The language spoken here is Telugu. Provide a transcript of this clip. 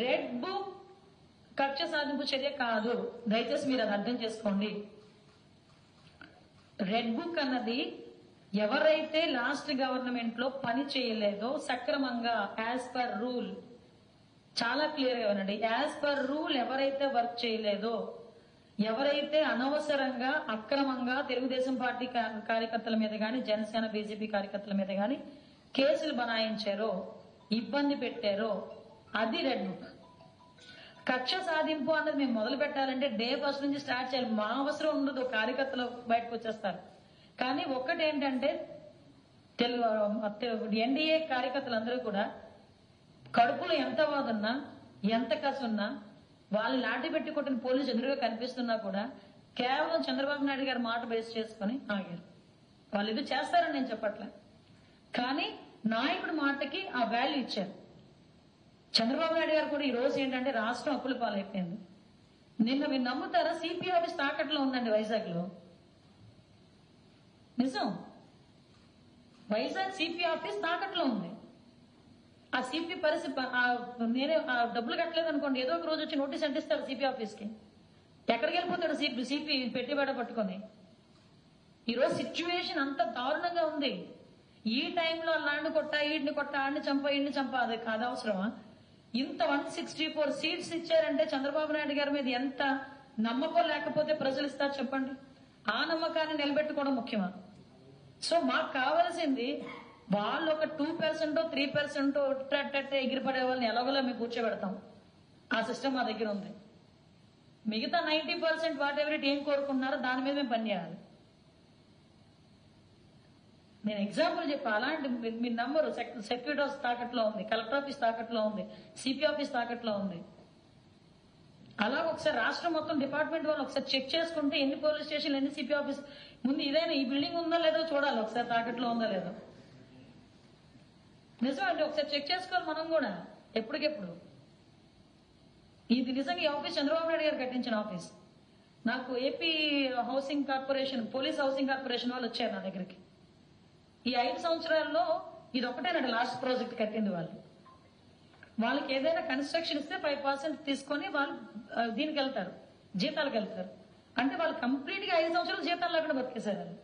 రెడ్ బుక్ కక్ష సాధింపు చర్య కాదు. దయచేసి మీరు అది అర్థం చేసుకోండి. రెడ్ బుక్ అన్నది ఎవరైతే లాస్ట్ గవర్నమెంట్లో పని చేయలేదో సక్రమంగా యాజ్ పర్ రూల్ చాలా క్లియర్గా ఉండండి యాజ్ పర్ రూల్ ఎవరైతే వర్క్ చేయలేదో ఎవరైతే అనవసరంగా అక్రమంగా తెలుగుదేశం పార్టీ కార్యకర్తల మీద గాని జనసేన బీజేపీ కార్యకర్తల మీద గాని కేసులు బనాయించారో ఇబ్బంది పెట్టారో అది రెడ్ బుక్ కక్ష సాధింపు అన్నది మేము మొదలు పెట్టాలంటే డే ఫస్ట్ నుంచి స్టార్ట్ చేయాలి. మా అవసరం ఉండదు. కార్యకర్తలు బయటకు వచ్చేస్తారు. కానీ ఒక్కటి ఏంటంటే తెలుగు ఎన్డీఏ కార్యకర్తలందరూ కూడా కడుపులో ఎంత వాదున్నా ఎంత కసున్నా వాళ్ళు లాటి పెట్టి కొట్టిన పోలీసు ఎదురుగా కనిపిస్తున్నా కూడా కేవలం చంద్రబాబు నాయుడు గారి మాట బేస్ చేసుకుని ఆగారు. వాళ్ళు ఇది చేస్తారని నేను చెప్పట్లే. కానీ నాయకుడి మాటకి ఆ వాల్యూ ఇచ్చారు. చంద్రబాబు నాయుడు గారు కూడా ఈ రోజు ఏంటంటే రాష్ట్రం అప్పుల పాలైపోయింది. నిన్న మీరు నమ్ముతారా? సిపిఐ ఆఫీస్ తాకట్లో ఉందండి వైజాగ్లో నిజం? వైజాగ్ సిపి ఆఫీస్ తాకట్లో ఉంది. ఆ సిపి పరిస్థితి నేనే ఆ డబ్బులు కట్టలేదు అనుకోండి ఏదో ఒక రోజు వచ్చి నోటీస్ అంటిస్తారు సిపి ఆఫీస్కి ఎక్కడికి వెళ్ళిపోతాడు సిపి సిపి పెట్టుబడి పట్టుకొని? ఈరోజు సిచ్యువేషన్ అంత దారుణంగా ఉంది. ఈ టైంలో లాండ్ కొట్ట ఈడిని కొట్ట ఆడిని చంప ఈడిని చంప అది కాదు అవసరమా? ఇంత వన్ సిక్స్టీ ఫోర్ సీట్స్ ఇచ్చారంటే చంద్రబాబు నాయుడు గారి మీద ఎంత నమ్మకం లేకపోతే ప్రజలు ఇస్తారు చెప్పండి? ఆ నమ్మకాన్ని నిలబెట్టుకోవడం ముఖ్యమా? సో మాకు కావాల్సింది వాళ్ళు ఒక టూ పర్సెంట్ త్రీ పర్సెంట్ ఎగిరిపడే వాళ్ళని ఎలాగోలా మేము కూర్చోబెడతాం. ఆ సిస్టమ్ మా దగ్గర ఉంది. మిగతా నైన్టీ పర్సెంట్ వాట్ ఎవరి ఏం కోరుకుంటున్నారో దాని మీద మేము పనిచేయాలి నేను ఎగ్జాంపుల్ చెప్పా అలాంటి మీ- మీ నంబరు సెక్యూరిటీ ఆఫీస్ తాకట్లో ఉంది కలెక్టర్ ఆఫీస్ తాకట్లో ఉంది సిపి ఆఫీస్ తాకట్లో ఉంది. అలాగ ఒకసారి రాష్ట్రం మొత్తం డిపార్ట్మెంట్ వాళ్ళు ఒకసారి చెక్ చేసుకుంటే ఎన్ని పోలీస్ స్టేషన్లు ఎన్ని సిపి ఆఫీస్ ముందు ఇదైనా ఈ బిల్డింగ్ ఉందో లేదో చూడాలి ఒకసారి తాకట్లో ఉందో లేదో. నిజం ఒకసారి చెక్ చేసుకోవాలి మనం కూడా ఎప్పటికెప్పుడు. ఇది నిజంగా ఈ ఆఫీస్ చంద్రబాబు నాయుడు గారు కట్టించిన ఆఫీస్ నాకు AP housing corporation police housing corporation వాళ్ళు వచ్చారు నా దగ్గరికి. ఈ ఐదు సంవత్సరాల్లో ఇది ఒకటేనండి లాస్ట్ ప్రాజెక్ట్ కట్టింది వాళ్ళు. వాళ్ళకి ఏదైనా కన్స్ట్రక్షన్ ఇస్తే ఫైవ్ పర్సెంట్ తీసుకొని వాళ్ళు దీనికి వెళ్తారు జీతాలకు వెళ్తారు అంటే వాళ్ళు కంప్లీట్గా ఐదు సంవత్సరాలు జీతాలు లేకుండా బతికేశారు వాళ్ళు.